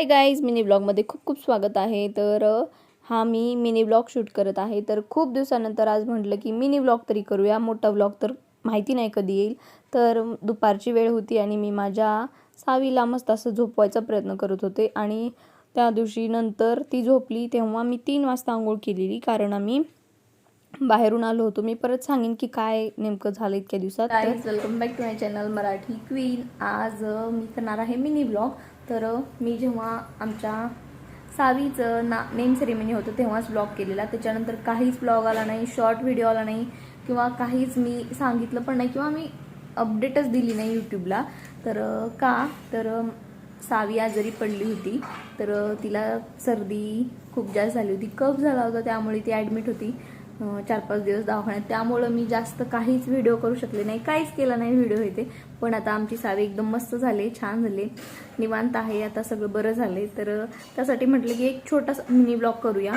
Hi guys mini ब्लॉगमध्ये खूप खूप स्वागत आहे. तर हा मी मिनी ब्लॉग शूट करत आहे. तर खूप दिवसानंतर आज म्हटलं की मिनी ब्लॉग तरी करूया. मोठा ब्लॉग तर माहिती नाही कधी येईल. तर दुपारची वेळ होती आणि मी माझ्या सावीला मस्त असं झोपवायचा प्रयत्न करत होते. आणि त्या दिवशी नंतर ती झोपली तेव्हा मी तीन वाजता आंघोळ केलेली. कारण आम्ही बाहेरून आलो होतो. मी परत सांगेन की काय नेमकं झालं इतक्या दिवसात. Welcome back to my channel Marathi queen आज मी करणार आहे मिनी ब्लॉग तर मी जेव्हा आमच्या सावीचं ना नेम सेरेमनी होतं तेव्हाच ब्लॉग केलेला. त्याच्यानंतर काहीच ब्लॉग आला नाही शॉर्ट व्हिडिओ आला नाही किंवा काहीच मी सांगितलं पण नाही किंवा मी अपडेटच दिली नाही यूट्यूबला तर का? तर सावी आजारी पडली होती. तर तिला सर्दी खूप जास्त झाली होती. कफ झाला होता त्यामुळे ती ॲडमिट होती. चार पाच दिवस दवाखान्यात. त्यामुळं मी जास्त काहीच व्हिडिओ करू शकले नाही. काहीच केला नाही व्हिडिओ इथे. पण आता आमची सावी एकदम मस्त झाले छान झाले. निवांत आहे आता सगळं बरं झाले तर त्यासाठी म्हटलं की एक छोटासा मिनी ब्लॉग करूया.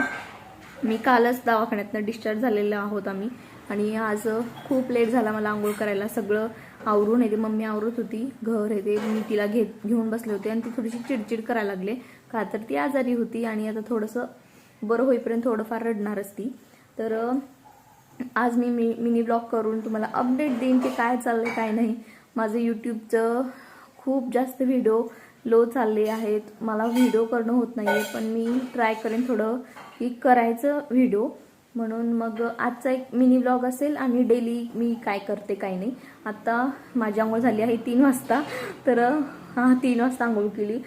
मी कालच दवाखान्यातनं डिस्चार्ज झालेलो आहोत आम्ही. आणि आज खूप लेट झाला मला आंघोळ करायला. सगळं आवरून येते. मम्मी आवरत होती. घर येते मी तिला घेत घेऊन बसले होते आणि ती थोडीशी चिडचिड करायला लागले. का तर ती आजारी होती आणि आता थोडंसं बरं होईपर्यंत थोडंफार रडणारच ती. तर आज मी मी मिनी ब्लॉग करून तुम्हाला अपडेट देईन की काय चाललंय काय नाही. माझं यूट्यूबचं खूप जास्त व्हिडिओ लो चालले आहेत. मला व्हिडिओ करणं होत नाही आहे पण मी ट्राय करेन थोडं की करायचं व्हिडिओ. म्हणून मग आजचा एक मिनी ब्लॉग असेल आणि डेली मी काय करते काय नाही. आत्ता माझी आंघोळ झाली आहे तीन वाजता. तर हां तीन वाजता आंघोळ केली.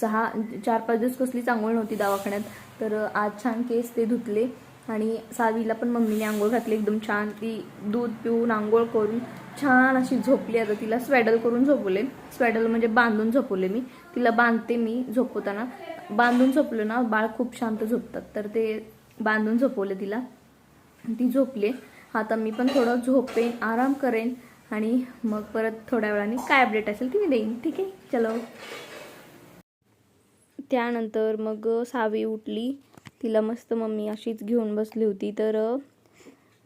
सहा चार पाच दिवस कसलीच आंघोळ नव्हती दवाखान्यात. तर आज छान केस ते धुतले. आणि सावीला पण मम्मीने आंघोळ घातली एकदम छान. ती दूध पिऊन आंघोळ करून छान अशी झोपली. आता तिला स्वॅडल करून झोपवले. स्वॅडल म्हणजे बांधून झोपवले मी. तिला बांधते मी झोपवताना. बांधून झोपलं ना बाळ खूप शांत झोपतात. तर ते बांधून झोपवले तिला. ती झोपले. आता मी पण थोडं झोपेन आराम करेन आणि मग परत थोड्या वेळाने काय अपडेट असेल ती मी देईन. ठीक आहे? चलो. त्यानंतर मग सावी उठली. तिला मस्त मम्मी अशीच घेऊन बसली होती. तर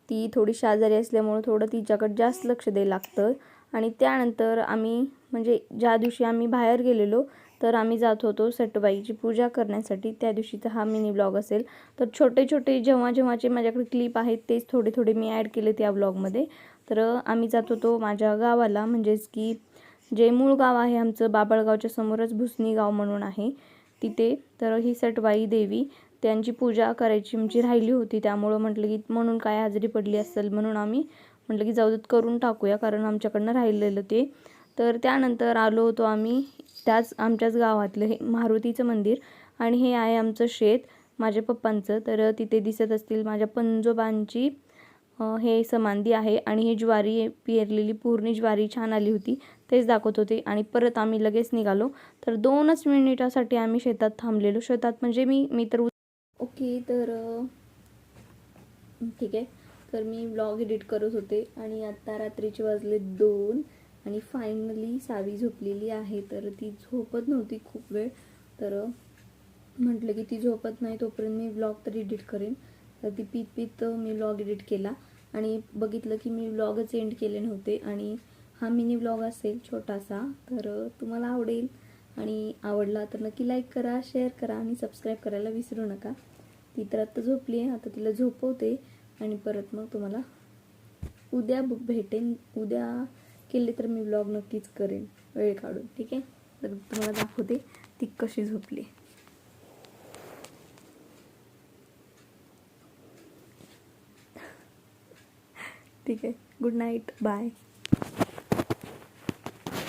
ती थोडी आजारी असल्यामुळं थोडं तिच्याकडे जास्त लक्ष द्यायला लागतं. आणि त्यानंतर आम्ही म्हणजे ज्या दिवशी आम्ही बाहेर गेलेलो तर आम्ही जात होतो सटबाईची पूजा करण्यासाठी. त्या दिवशीचा हा मिनी ब्लॉग असेल. तर छोटे छोटे जेव्हा जेव्हाचे माझ्याकडे क्लिप आहेत तेच थोडे थोडे मी ॲड केले त्या ब्लॉगमध्ये. तर आम्ही जात होतो माझ्या गावाला. म्हणजेच की जे मूळ गाव आहे आमचं बाबळगावच्या समोरच भुसणी गाव म्हणून आहे तिथे. तर ही सटवाई देवी. त्यांची पूजा करायची आमची राहिली होती. त्यामुळं म्हटलं की म्हणून काय हजेरी पडली असेल म्हणून आम्ही म्हटलं की जाऊ देत करून टाकूया कारण आमच्याकडनं राहिलेलं ते. तर त्यानंतर आलो होतो आम्ही त्याच आमच्याच गावातलं हे मारुतीचं मंदिर आणि हे आहे आमचं शेत माझ्या पप्पांचं. तर तिथे दिसत असतील माझ्या पंजोबांची हे समाधी आहे आणि हे ज्वारी पेरलेली पूर्ण ज्वारी छान आली होती. तेच दाखवत होते आणि परत आम्ही लगेच निघालो. तर दोनच मिनिटासाठी आम्ही शेतात थांबलेलो. शेतात म्हणजे मी मी तर ओके तर ठीक आहे. तर मी ब्लॉग एडिट करत होते आणि आता रात्रीचे वाजले दोन आणि फायनली सावी झोपलेली आहे. तर ती झोपत नव्हती खूप वेळ. तर म्हटलं की ती झोपत नाही तोपर्यंत मी ब्लॉग तर एडिट करेन. तर ती पीत पीत मी ब्लॉग एडिट केला आणि बघितलं की मी ब्लॉगच एंड केले नव्हते आणि हा मिनी ब्लॉग असेल छोटासा तर तुम्हाला आवडेल. आणि आवडला तर नक्की लाईक करा शेअर करा आणि सबस्क्राईब करायला विसरू नका. ती तर आत्ता झोपली आहे आता तिला झोपवते आणि परत मग तुम्हाला उद्या बुक भेटेन. उद्या केले तर मी ब्लॉग नक्कीच करेन. वेळ काढून ठीक आहे? तर तुम्हाला दाखवते ती कशी झोपली. ठीक आहे? Good night bye